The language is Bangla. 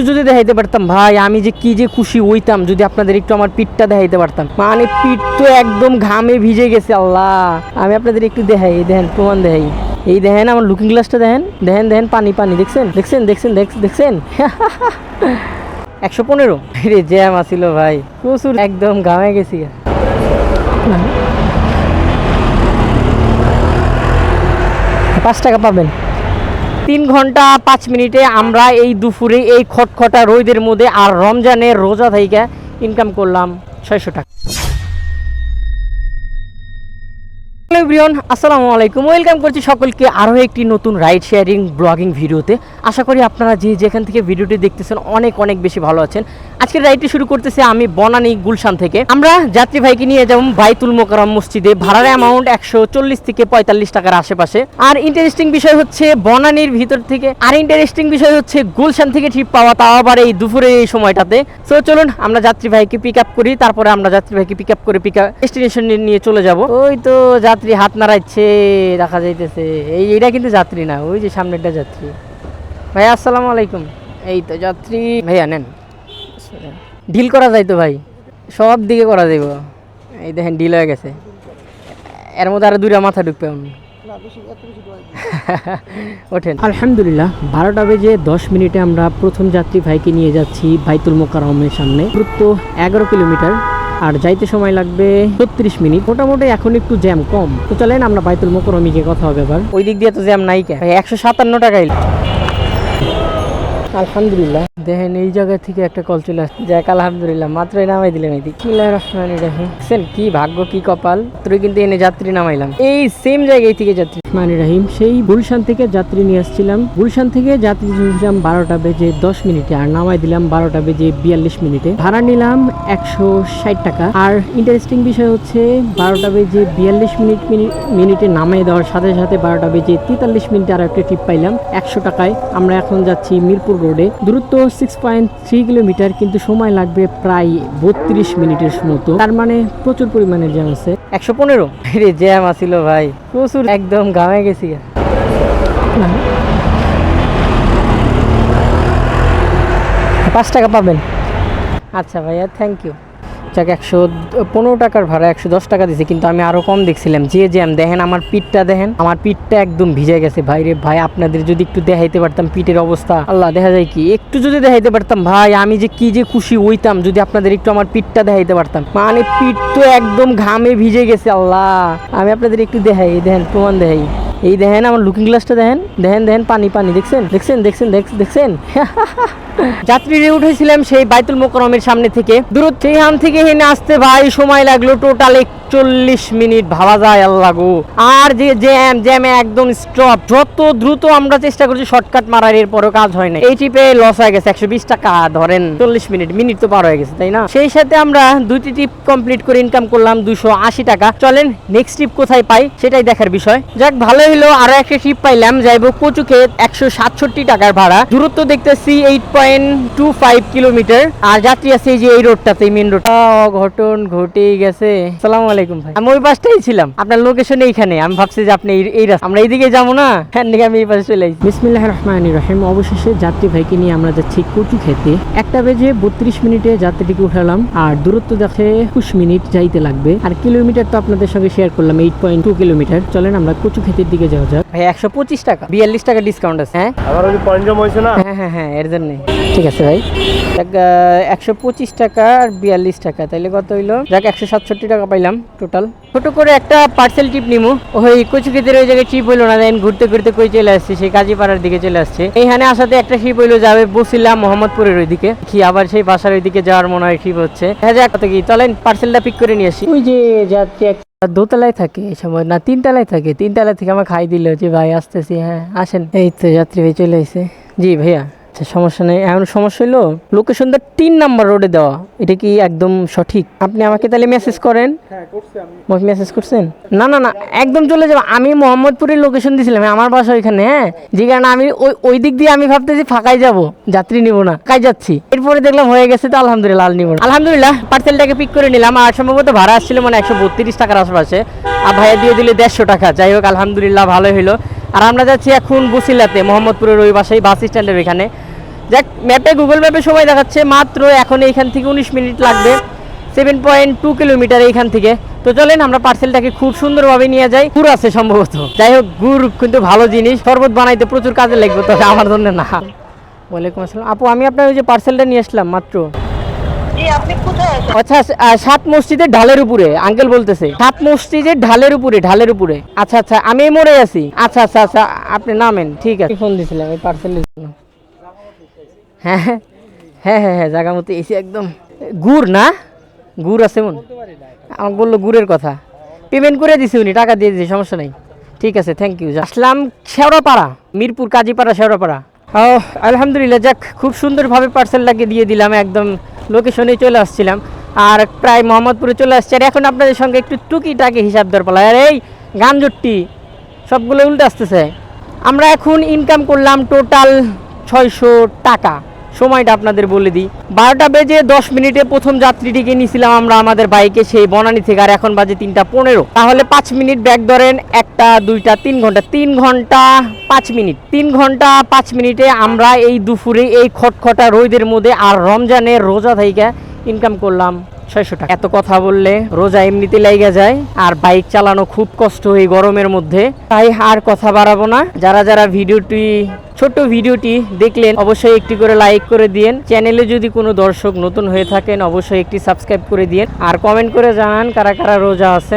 একটু যদি দেখাইতে পারতাম, ভাই, আমি যে কি যে খুশি হইতাম যদি আপনাদের একটু আমার পিঠটা দেখাইতে পারতাম। মানে পিঠ তো একদম ঘামে ভিজে গেছে, আল্লাহ। আমি আপনাদের একটু দেখাই দেখেন, প্রমাণ দেখাই। এই দেখেন আমার লুকিং গ্লাসটা দেখেন দেখেন দেখেন, পানি পানি, দেখছেন? দেখছেন দেখছেন, দেখ- দেখছেন? একশো পনেরো? রে জ্যাম আসিল ভাই। প্রচুর, একদম ঘামে গেছি। পাঁচ টাকা পাবেন। তিন ঘণ্টা পাঁচ মিনিটে আমরা এই দুপুরে এই খটখটা রোদের মধ্যে আর রমজানের রোজা থেকে ইনকাম করলাম ছয়শো টাকা। হ্যালো আসসালামু আলাইকুম। ওয়েলকাম করছি সকলকে আরও একটি নতুন রাইড শেয়ারিং ব্লগিং ভিডিওতে। আশা করি আপনারা যে যেখান থেকে ভিডিওটি দেখতেছেন অনেক অনেক বেশি ভালো আছেন। আজকের রাইডটি শুরু করতেছে আমি বনানী গুলশান থেকে। আমরা যাত্রী ভাইকে নিয়ে যাব বাইতুল মোকারম মসজিদে। ভাড়ার অ্যামাউন্ট একশো চল্লিশ থেকে পঁয়তাল্লিশ টাকার আশেপাশে। আর ইন্টারেস্টিং বিষয় হচ্ছে বনানীর ভিতর থেকে। আর ইন্টারেস্টিং বিষয় হচ্ছে গুলশান থেকে ট্রিপ পাওয়া তাও আবার এই দুপুরে এই সময়টাতে। সো চলুন আমরা যাত্রী ভাইকে পিক আপ করি, তারপরে আমরা যাত্রী ভাইকে পিক আপ করে পিক আপ ডেস্টিনেশন নিয়ে চলে যাব। ওই তো যাত্রী হাত নাড়াচ্ছে দেখা যাইতেছে। এই এটা কিন্তু যাত্রী না, ওই যে সামনেরটা যাত্রী। ভাই, আসসালামু আলাইকুম। এই তো যাত্রী। ভাইয়া, নেন। ডিল করা যায় তো ভাই। সব দিকে করা যাইব। এই দেখেন ডিল হয়ে গেছে। এর মধ্যে আরও দুইটা মাথা ঢুকবে ওঠেন। আলহামদুলিল্লাহ বারোটা বেজে দশ মিনিটে আমরা প্রথম যাত্রী ভাইকে নিয়ে যাচ্ছি বাইতুল মোকারমের সামনে। দূরত্ব এগারো কিলোমিটার আর যাইতে সময় লাগবে ছত্রিশ মিনিট। মোটামুটি এখন একটু জ্যাম কম। তো চলেন আমরা বাইতুল মোকরমে গিয়ে কথা হবে এবার ওই দিক দিয়ে তো জ্যাম নাই কে? একশো সাতান্ন টাকাই আলহামদুলিল্লাহ। দেখেন এই জায়গা থেকে একটা কল চলে আসছে। যাক আলহামদুলিল্লাহ মাত্রই নামাই দিলাম এই বিসমিল্লাহ রহমান রাহিম। দেখছেন কি ভাগ্য কি কপাল। তুই কিন্তু এনে যাত্রী নামাইলাম। এই সেম জায়গায় থেকে যাত্রী। রহমান রাহিম সেই গুলশান থেকে যাত্রী নিয়ে আসছিলাম। গুলশান থেকে যাত্রী নিয়েছিলাম বারোটা বেজে দশ মিনিটে আর নামাই দিলাম বারোটা বেজে বিয়াল্লিশ মিনিটে। ভাড়া নিলাম একশো ষাট টাকা। আর ইন্টারেস্টিং বিষয় হচ্ছে বারোটা বেজে বিয়াল্লিশ মিনিট মিনি- মিনিটে নামাই দেওয়ার সাথে সাথে বারোটা বেজে তেতাল্লিশ মিনিটে আর একটা টিপ পাইলাম। একশো টাকায়। আমরা এখন যাচ্ছি মিরপুর রোডে। দূরত্ব সিক্স পয়েন্ট থ্রি কিলোমিটার কিন্তু সময় লাগবে প্রায় বত্রিশ মিনিটের মতো। তার মানে প্রচুর পরিমাণে জ্যাম আছে। একশো পনেরো? জ্যাম আসিল ভাই। প্রচুর, একদম গামে গেছি। পাঁচ টাকা পাবেন। আচ্ছা ভাইয়া থ্যাংক ইউ যাক, একশো পনেরো টাকার ভাড়া, একশো দশ টাকা দিছে, কিন্তু আমি আরও কম দেখছিলাম। যে জ্যাম, দেখেন আমার পিঠটা, দেখেন, আমার পিঠটা একদম ভিজে গেছে। ভাই রে, ভাই, আপনাদের যদি একটু দেখাইতে পারতাম পিঠের অবস্থা। আল্লাহ, দেখা যায় কি? একটু যদি দেখাইতে পারতাম, ভাই, আমি যে কি যে খুশি হইতাম যদি আপনাদের একটু আমার পিঠটা দেখাইতে পারতাম। মানে পিঠ তো একদম ঘামে ভিজে গেছে, আল্লাহ। আমি আপনাদের একটু দেখাই, দেখেন, প্রমাণ দেখাই। এই দেখেন আমার লুকিং গ্লাসটা দেখেন। দেখেন দেখেন, পানি পানি, দেখছেন? দেখছেন দেখছেন, দেখ- দেখছেন? যাত্রীরে উঠেছিলাম সেই বাইতুল মোকরমের সামনে থেকে। দূরত্ব এখান থেকে হেনে আসতে ভাই, সময় লাগল টোটাল একচল্লিশ মিনিট ভাবা যায় আল্লাহ গো। আর যে জ্যাম, জ্যামে একদম স্টপ যত দ্রুত আমরা চেষ্টা করছি শর্টকাট মারার, এরপরও কাজ হয় না এই টিপে লস হয়ে গেছে একশো বিশ টাকা, ধরেন চল্লিশ মিনিট মিনিট তো পার হয়ে গেছে, তাই না? সেই সাথে আমরা দুইটি টিপ কমপ্লিট করে ইনকাম করলাম দুশো আশি টাকা। চলেন নেক্সট টিপ কোথায় পাই, সেটাই দেখার বিষয়। যাক ভালো হলো, আরও একটা ট্রিপ পাইলাম, যাইবো কচুক্ষেত, একশো সাতষট্টি টাকার ভাড়া। দূরত্ব দেখতেছি eight point two five kilometre আর যাত্রী আছে এই যে এই রোডটাতে মেন রোড ঘটন ঘটে গেছে। সালাম আলাইকুম। ভাই। আমি ওই বাসটাই ছিলাম। আপনার লোকেশন এইখানে। আমি ভাবছি যে আপনি এই- রাস্তা আমরা এইদিকে যাব না? হ্যাঁ আমি এই পাশে চলে আসি। বিসমিল্লাহ রহমান রহিম। অবশেষে যাত্রী ভাইকে নিয়ে আমরা যাচ্ছি কচু খেতে। একটা বেজে বত্রিশ মিনিটে যাত্রীটিকে উঠালাম। আর দূরত্ব দেখে একুশ মিনিট যাইতে লাগবে। আর কিলোমিটার তো আপনাদের সঙ্গে শেয়ার করলাম এইট পয়েন্ট টু কিলোমিটার চলেন আমরা কচু ক্ষেতের দিকে যাওয়া যাক। ভাই একশো পঁচিশ টাকা। বিয়াল্লিশ টাকা ডিসকাউন্ট আছে হ্যাঁ? আবার ওই পয়েন্ট জমা হয়েছে না? হ্যাঁ হ্যাঁ হ্যাঁ এর জন্যই ঠিক আছে ভাই। একশো পঁচিশ টাকা আর বিয়াল্লিশ টাকা। তাইলে কত হইল? যাক একশো সাতষট্টি টাকা পাইলাম। টোটাল ছোট করে একটা পার্সেল টিপ নিমু। ওই কচুকিতের ওই জায়গায় ট্রিপ হইল না দেন ঘুরতে ঘুরতে কই চলে আসছে সেই কাজীপাড়ার দিকে চলে আসছে। এইখানে আসাতে একটা ট্রিপ হইল যাবে বসিলাম মোহাম্মদপুরের ওইদিকে। কি আবার সেই বাসার ওইদিকে যাওয়ার মনে হয় ট্রিপ হচ্ছে। হ্যাঁ যাক কত কি। চলেন পার্সেলটা পিক করে নিয়ে আসি। ওই যে যাত্রী এক দোতলায় থাকে এই সময়। না তিনতলায় থাকে। তিনতলা থেকে আমার খাই দিল যে ভাই আসতেছি হ্যাঁ আসেন। এই তো যাত্রী ভাই চলে এসে জি ভাইয়া। আচ্ছা সমস্যা নেই। এখন সমস্যা হলো লোকেশনটা তিন নাম্বার রোডে দেওয়া। এটা কি একদম সঠিক? আপনি আমাকে তাহলে মেসেজ করেন। আমাকে মেসেজ করছেন? না না না একদম চলে যাব। আমি মোহাম্মদপুরের লোকেশন দিয়েছিলাম আমার বাসা ওইখানে হ্যাঁ? যে কারণে আমি ওই ওই দিক দিয়ে আমি ভাবতেছি ফাঁকাই যাব যাত্রী নিব না কাই যাচ্ছি। এরপরে দেখলাম হয়ে গেছে তো আলহামদুলিল্লাহ আল নিব আলহামদুলিল্লাহ পার্সেলটাকে পিক করে নিলাম আর সম্ভবত ভাড়া আসছিল মানে একশো বত্রিশ টাকার আশেপাশে। আর ভাইয়া দিয়ে দিলে দেড়শো টাকা। যাই হোক আলহামদুলিল্লাহ ভালোই হলো আর আমরা যাচ্ছি এখন বসিলাতে মোহাম্মদপুরের ওই বাসায় বাস স্ট্যান্ডের ওইখানে। দেখ ম্যাপে গুগল ম্যাপে সময় দেখাচ্ছে মাত্র এখন এইখান থেকে উনিশ মিনিট লাগবে। সেভেন পয়েন্ট টু কিলোমিটার এইখান থেকে। তো চলেন আমরা পার্সেলটাকে খুব সুন্দরভাবে নিয়ে যাই। গুড় আছে সম্ভবত। যাই হোক গুড় কিন্তু ভালো জিনিস। শরবত বানাইতে প্রচুর কাজে লাগবে তবে আমার জন্য না। ওয়ালাইকুম আসসালাম। আপু আমি আপনার ওই যে পার্সেলটা নিয়ে আসলাম মাত্র। আচ্ছা সাত মসজিদের ঢালের উপরে আঙ্কেল বলতেছে। সাত মসজিদের ঢালের উপরে ঢালের উপরে। আচ্ছা আচ্ছা আমি মরে আছি। আচ্ছা আচ্ছা আচ্ছা আপনি নামেন ঠিক আছে। ফোন দিছিলাম এই পার্সেলের জন্য। হ্যাঁ হ্যাঁ হ্যাঁ হ্যাঁ হ্যাঁ জায়গা মতো এসি একদম গুড় না? গুড় আছে মন? আমাকে বলল গুড়ের কথা। পেমেন্ট করে দিছি উনি, টাকা দিয়ে দিয়েছি সমস্যা নেই। ঠিক আছে থ্যাংক ইউ আসলাম শেওড়াপাড়া, মিরপুর কাজীপাড়া শেওড়াপাড়া। ও আলহামদুলিল্লাহ, যাক, খুব সুন্দরভাবে পার্সেলটাকে দিয়ে দিলাম, একদম লোকেশনে চলে আসছিলাম। আর প্রায় মোহাম্মদপুরে চলে আসছে। আর এখন আপনাদের সঙ্গে একটু টুকি টুকিটাকি হিসাব দর পালা আর এই গানজট্টি সবগুলো উল্টে আসতেছে। আমরা এখন ইনকাম করলাম টোটাল ছয়শো টাকা। সময়টা আপনাদের বলে দিই। বারোটা বেজে দশ মিনিটে প্রথম যাত্রীটিকে নিয়েছিলাম আমরা আমাদের বাইকে, সেই বনানী থেকে, আর এখন বাজে তিনটা পনেরো। তাহলে পাঁচ মিনিট ব্যাক ধরেন, একটা, দুইটা, তিন ঘণ্টা। তিন ঘণ্টা পাঁচ মিনিট। তিন ঘণ্টা পাঁচ মিনিটে আমরা এই দুপুরে এই খটখটা রোদের মধ্যে আর রমজানের রোজা থেকে ইনকাম করলাম ছয়শো টাকা। এত কথা বললে রোজা এমনিতে লাইগা যায়, আর বাইক চালানো খুব কষ্ট এই গরমের মধ্যে। তাই আর কথা বাড়াবো না। যারা যারা ভিডিওটি ছোট্ট ভিডিওটি দেখলেন, অবশ্যই একটি করে লাইক করে দিয়েন। চ্যানেলে যদি কোনো দর্শক নতুন হয়ে থাকেন, অবশ্যই একটি সাবস্ক্রাইব করে দিয়েন। আর কমেন্ট করে জানান কারা কারা রোজা আছে।